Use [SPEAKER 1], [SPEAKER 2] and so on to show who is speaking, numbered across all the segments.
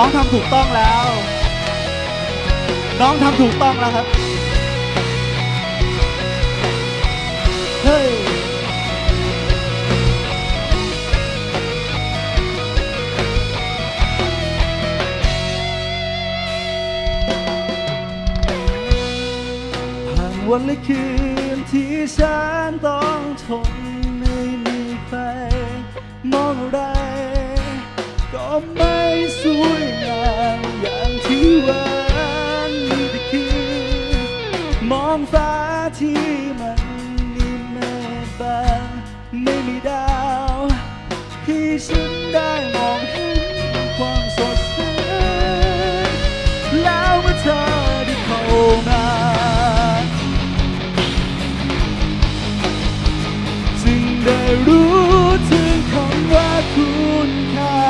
[SPEAKER 1] น้องทำถูกต้องแล้ว น้องทำถูกต้องแล้วครับ เฮ้ย ผ่านวันและคืนที่ฉันต้องทน ฟ้าที่มันมีเมฆบางไม่มีดาวที่ฉันได้มองเห็นความสดใสแล้วเมื่อเธอได้เข้ามาจึงได้รู้ถึงคำว่าคุณค่า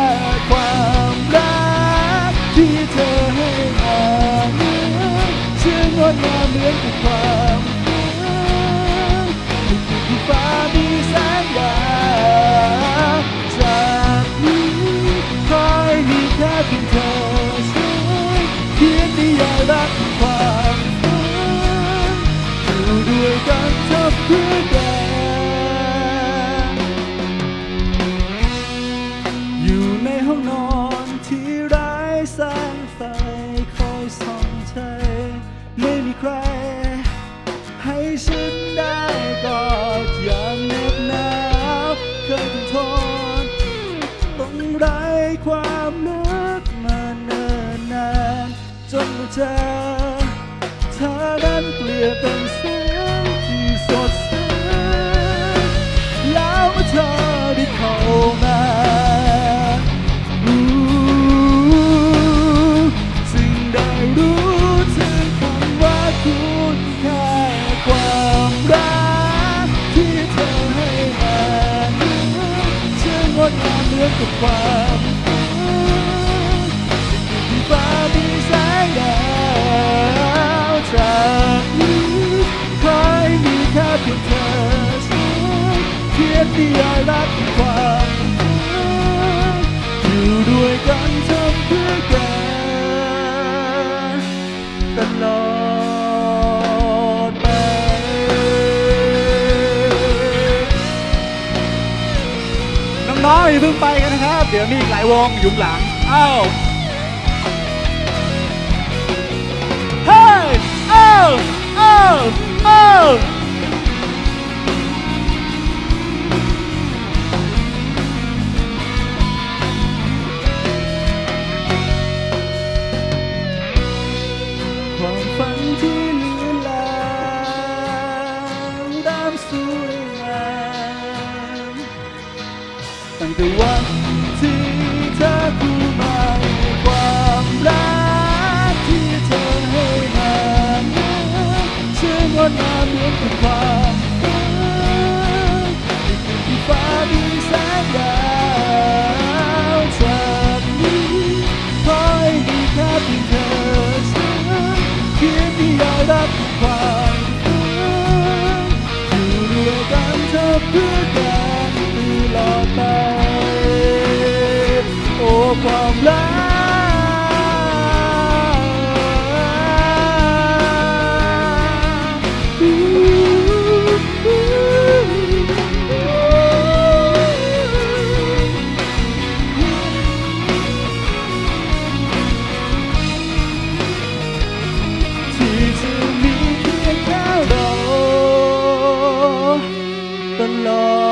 [SPEAKER 1] เหมือนกับความฝันที่ฟ้ามีแสงดาวจากนี้ขอให้มีแค่เพียงเธอช่วยเขียนนิยายรักความฝันอยู่ด้วยกันเท่าเพื่อกันอยู่ในห้องนอนที่ไร้แสง จนเจอเธอนั้นเปลี่ยนเป็นแสงที่สดใสแล้วเมื่อเธอได้เข้ามาจึงได้รู้ถึงคำว่าคุณค่าความรักที่เธอให้มาช่างงดงามเหมือนกับความ ดาวจากนี้ให้มีแค่เพียงเธอฉันเพียงที่ยายรักความฝันอยู่ด้วยกันทำเพื่อกันตลอดไปน้องๆอย่าเพิ่งไปกันนะครับ เดี๋ยวมีอีกหลายวงอยู่ข้างหลัง อ้าเเอ้ความฝันที่เลือนลางดำสวยงามตั้งแต่วัน ความฝันที่ฟ้ามีแสงดาวจากนี้ขอให้มีแค่เพียงเธอฉันเพียงที่ยากรักความฝันอยู่ด้วยกันเธอเพื่อกันตลอดไปโอ้ความรัก พีย